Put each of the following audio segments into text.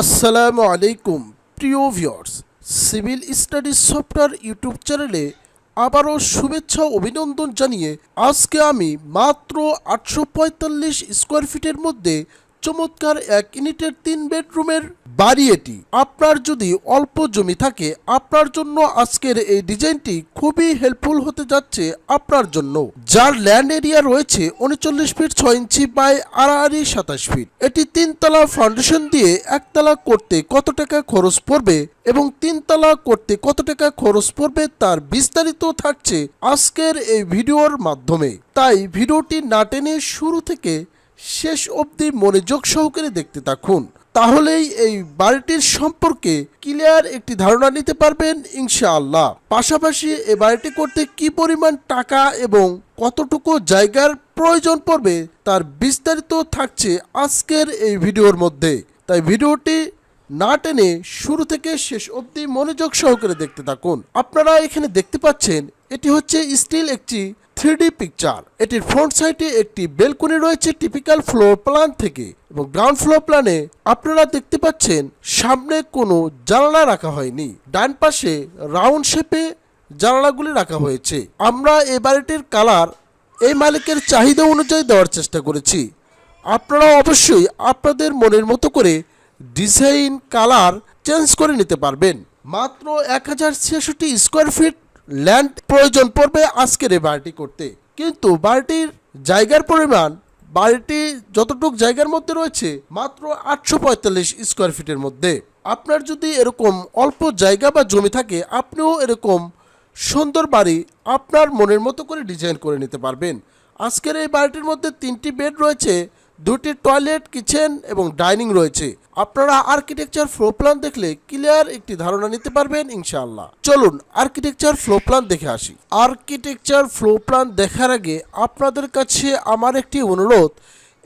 আসসালামু আলাইকুম, প্রিয় viewers civil studies software YouTube চ্যানেলে আবারও শুভেচ্ছা অভিনন্দন জানিয়ে আজকে আমি মাত্র আটশো পঁয়তাল্লিশ স্কোয়ার ফিটের মধ্যে চমৎকার এক ইউনিটের তিন বেডরুমের বাড়ি এটি। আপনার যদি অল্প জমি থাকে, আপনার জন্য আজকের এই ডিজাইনটি খুবই হেল্পফুল হতে যাচ্ছে আপনার জন্য। যার ল্যান্ড এরিয়া রয়েছে উনচল্লিশ ফিট ছয় ইঞ্চি বাই আড়াআড়ি সাতাশ ফিট এটি তিনতলা ফাউন্ডেশন দিয়ে একতলা করতে কত টাকা খরচ পড়বে এবং তিনতলা করতে কত টাকা খরচ পড়বে তার বিস্তারিত থাকছে আজকের এই ভিডিওর মাধ্যমে। তাই ভিডিওটি না টেনে শুরু থেকে শেষ অবধি মনোযোগ সহকারে দেখতে থাকুন। তাহলেই এই বাড়িটির সম্পর্কে ক্লিয়ার একটি ধারণা নিতে পারবেন ইনশাআল্লাহ। পাশাপাশি এই বাড়িটি করতে কি পরিমাণ টাকা এবং কতটুকু জায়গার প্রয়োজন পড়বে তার বিস্তারিত থাকছে আজকের এই ভিডিওর মধ্যে। তাই ভিডিওটি না টেনে শুরু থেকে শেষ অবধি মনোযোগ সহকারে দেখতে থাকুন। আপনারা এখানে দেখতে পাচ্ছেন, এটি হচ্ছে স্টিল একটি থ্রি পিকচার। এটির ফ্রন্ট সাইডে একটি বেলকনি রয়েছে টিপিক্যাল ফ্লোর প্ল্যান থেকে এবং গ্রাউন্ড ফ্লোর প্ল্যানে আপনারা দেখতে পাচ্ছেন সামনে কোনো জানালা রাখা হয়নি। ডান পাশে রাউন্ড শেপে জানালাগুলি রাখা হয়েছে। আমরা এই বাড়িটির কালার এই মালিকের চাহিদা অনুযায়ী দেওয়ার চেষ্টা করেছি। আপনারা অবশ্যই আপনাদের মনের মতো করে ডিজাইন, কালার চেঞ্জ করে নিতে পারবেন। মাত্র এক হাজার ছিয়াষট্টি স্কোয়ার ফিট ল্যান্ড প্রয়োজন পড়বে আজকের এই বাড়িটি করতে। কিন্তু বাড়িটির জায়গার পরিমাণ, বাড়িটি যতটুক জায়গার মধ্যে রয়েছে, মাত্র আটশো পঁয়তাল্লিশ স্কোয়ার ফিটের মধ্যে। আপনার যদি এরকম অল্প জায়গা বা জমি থাকে, আপনিও এরকম সুন্দর বাড়ি আপনার মনের মতো করে ডিজাইন করে নিতে পারবেন। আজকের এই বাড়িটির মধ্যে তিনটি বেড রয়েছে দুটি টয়লেট, কিচেন এবং ডাইনিং রয়েছে। আপনারা আর্কিটেকচার ফ্লো প্ল্যান দেখলে ক্লিয়ার একটি ধারণা নিতে পারবেন ইনশাআল্লাহ। চলুন আর্কিটেকচার ফ্লো প্ল্যান দেখে আসি। আর্কিটেকচার ফ্লো প্ল্যান দেখার আগে আপনাদের কাছে আমার একটি অনুরোধ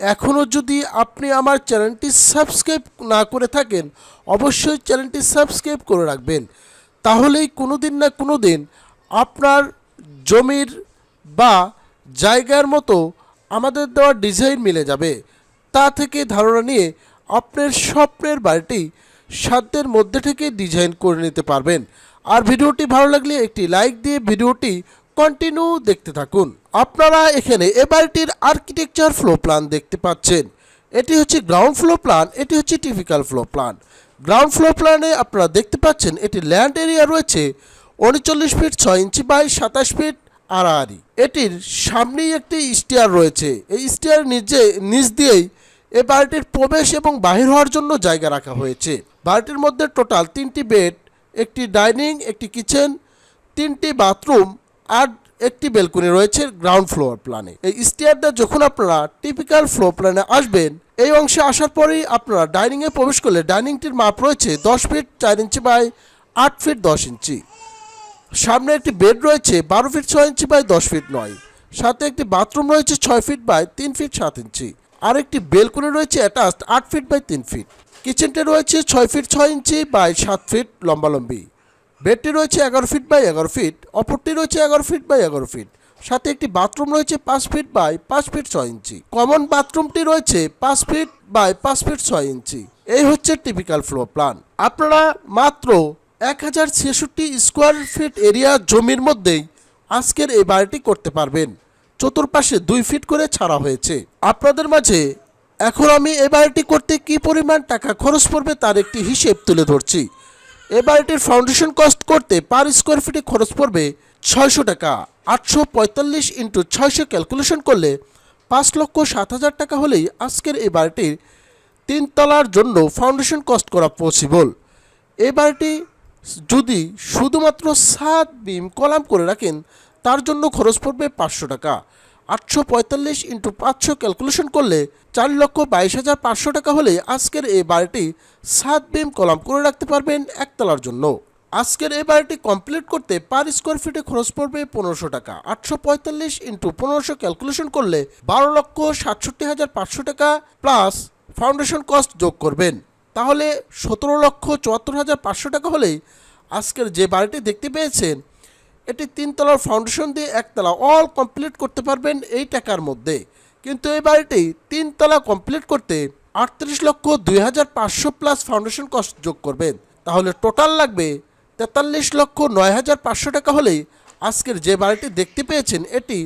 এখনও যদি আপনি আমার চ্যানেলটি সাবস্ক্রাইব না করে থাকেন, অবশ্যই চ্যানেলটি সাবস্ক্রাইব করে রাখবেন। তাহলেই কোনো দিন না কোনো দিন আপনার জমির বা জায়গার মতো আমাদের দেওয়া ডিজাইন মিলে যাবে। তা থেকে ধারণা নিয়ে আপনার স্বপ্নের বাড়িটি সাধ্যের মধ্যে থেকে ডিজাইন করে নিতে পারবেন। আর ভিডিওটি ভালো লাগলে একটি লাইক দিয়ে ভিডিওটি কন্টিনিউ দেখতে থাকুন। আপনারা এখানে এ বাড়িটির আর্কিটেকচার ফ্লো প্ল্যান দেখতে পাচ্ছেন। এটি হচ্ছে গ্রাউন্ড ফ্লো প্ল্যান এটি হচ্ছে typical floor plan ground floor প্ল্যানে আপনারা দেখতে পাচ্ছেন, এটি ল্যান্ড এরিয়া রয়েছে, উনচল্লিশ ফিট ছয় ইঞ্চি বাই সাতাশ ফিট আড়াআড়ি। এটির সামনেই একটি স্টিয়ার রয়েছে। এই স্টিয়ার নিচে নিচ দিয়েই এই বাড়িটির প্রবেশ এবং বাহির হওয়ার জন্য জায়গা রাখা হয়েছে। বাড়িটির মধ্যে টোটাল তিনটি বেড, একটি ডাইনিং, একটি কিচেন, তিনটি বাথরুম আর একটি বেলকনি রয়েছে গ্রাউন্ড ফ্লোর প্ল্যানে। এই স্টিয়ারটা যখন আপনারা টিপিক্যাল ফ্লোর প্ল্যানে আসবেন, এই অংশে আসার পরেই আপনারা ডাইনিংয়ে প্রবেশ করলে ডাইনিংটির মাপ রয়েছে দশ ফিট চার ইঞ্চি বাই আট ফিট দশ ইঞ্চি। সামনে একটি বেড রয়েছে, বারো ফিট ছয় ইঞ্চি বাই দশ ফিট নয়। সাথে একটি বাথরুম রয়েছে, ছয় ফিট বাই তিন ফিট সাত ইঞ্চি আর একটি বেলকনি রয়েছে অ্যাটাচড আট ফিট বাই তিন ফিট কিচেনটা রয়েছে, ছয় ফিট ছয় ইঞ্চি বাই সাত ফিট লম্বালম্বি। বেডটি রয়েছে এগারো ফিট বাই এগারো ফিট অপরটি রয়েছে এগারো ফিট বাই এগারো ফিট সাথে একটি বাথরুম রয়েছে, পাঁচ ফিট বাই পাঁচ ফিট ছয় ইঞ্চি কমন বাথরুমটি রয়েছে, পাঁচ ফিট বাই পাঁচ ফিট ছয় ইঞ্চি এই হচ্ছে টিপিক্যাল ফ্লোর প্ল্যান আপনারা মাত্র এক হাজার ছেষট্টি স্কোয়ার ফিট এরিয়া জমির মধ্যেই আজকের এই বাড়িটি করতে পারবেন। চতুর্পাশে দুই ফিট করে ছাড়া হয়েছে। আপনাদের মাঝে এখন আমি এই বাড়িটি করতে কি পরিমাণ টাকা খরচ পড়বে তার একটি হিসেব তুলে ধরছি। এ বাড়িটির ফাউন্ডেশন কস্ট করতে পার স্কোয়ার ফিটে খরচ পড়বে ছয়শো টাকা। আটশো পঁয়তাল্লিশ ইন্টু ছয়শো ক্যালকুলেশন করলে পাঁচ লক্ষ সাত হাজার টাকা হলেই আজকের এই বাড়িটির তিনতলার জন্য ফাউন্ডেশন কস্ট করা পসিবল এই বাড়িটি যদি শুধুমাত্র সাত বিম কলাম করে রাখেন, তার জন্য খরচ পড়বে পাঁচশো টাকা। আটশো পঁয়তাল্লিশ ইন্টু পাঁচশো ক্যালকুলেশন করলে চার লক্ষ বাইশ হাজার পাঁচশো টাকা হলে আজকের এই বাড়িটি সাত বিম কলাম করে রাখতে পারবেন একতলার জন্য। আজকের এই বাড়িটি কমপ্লিট করতে পার স্কোয়ার ফিটে খরচ পড়বে পনেরোশো টাকা। আটশো পঁয়তাল্লিশ ইন্টু পনেরোশো ক্যালকুলেশন করলে বারো লক্ষ সাতষট্টি হাজার পাঁচশো টাকা প্লাস ফাউন্ডেশন কস্ট যোগ করবেন। তাহলে সতেরো লক্ষ চুয়াত্তর হাজার পাঁচশো টাকা হলেই আজকের যে বাড়িটি দেখতে পেয়েছেন, এটি তিনতলার ফাউন্ডেশন দিয়ে একতলা অল কমপ্লিট করতে পারবেন এই টাকার মধ্যে। কিন্তু এই বাড়িটি তিনতলা কমপ্লিট করতে আটত্রিশ লক্ষ দুই হাজার পাঁচশো প্লাস ফাউন্ডেশন কস্ট যোগ করবেন। তাহলে টোটাল লাগবে তেতাল্লিশ লক্ষ নয় হাজার পাঁচশো টাকা হলেই আজকের যে বাড়িটি দেখতে পেয়েছেন, এটি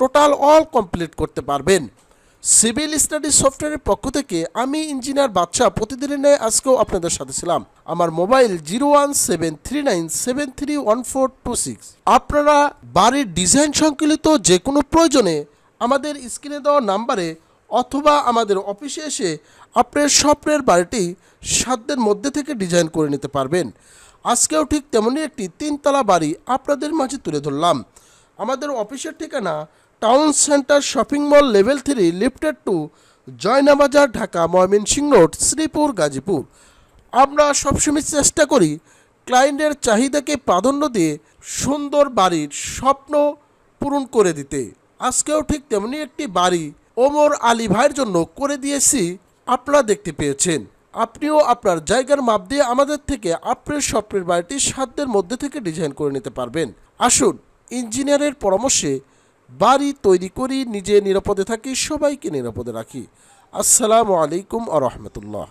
টোটাল অল কমপ্লিট করতে পারবেন। সিভিল স্টাডি সফটওয়্যারের পক্ষ থেকে আমি ইঞ্জিনিয়ার বাদশা প্রতিদিনের ন্যায় আজকেও আপনাদের সাথে ছিলাম। আমার mobile zero one seven three nine seven three one four two six. আপনারা বাড়ির ডিজাইন সংকলিত যে কোনো প্রয়োজনে আমাদের স্ক্রিনে দেওয়া নাম্বারে অথবা আমাদের অফিসে এসে আপনার স্বপ্নের বাড়িটি সাধ্যের মধ্যে থেকে ডিজাইন করে নিতে পারবেন। আজকেও ঠিক তেমনই একটি তিনতলা বাড়ি আপনাদের মাঝে তুলে ধরলাম। আমাদের অফিসের ঠিকানা town centre shopping mall level three, lifted two Joynabazar, Dhaka, Mymensingh road, Sreepur, Gazipur. আমরা সবসময় চেষ্টা করি ক্লায়েন্টের চাহিদাকে প্রাধান্য দিয়ে সুন্দর বাড়ির স্বপ্ন পূরণ করে দিতে। আজকেও ঠিক তেমনি একটি বাড়ি ওমর আলী ভাইয়ের জন্য করে দিয়েছি, আপনারা দেখতে পেয়েছেন। আপনিও আপনার জায়গার মাপ দিয়ে আমাদের থেকে আপনার, স্বপ্নের বাড়িটি সাধ্যের মধ্যে থেকে ডিজাইন করে নিতে পারবেন। আসুন, ইঞ্জিনিয়ারের পরামর্শে বাড়ি তৈরি করি নিজে নিরাপদে থাকি সবাইকে নিরাপদে রাখি। আসসালামু আলাইকুম আ রহমতুল্লাহ।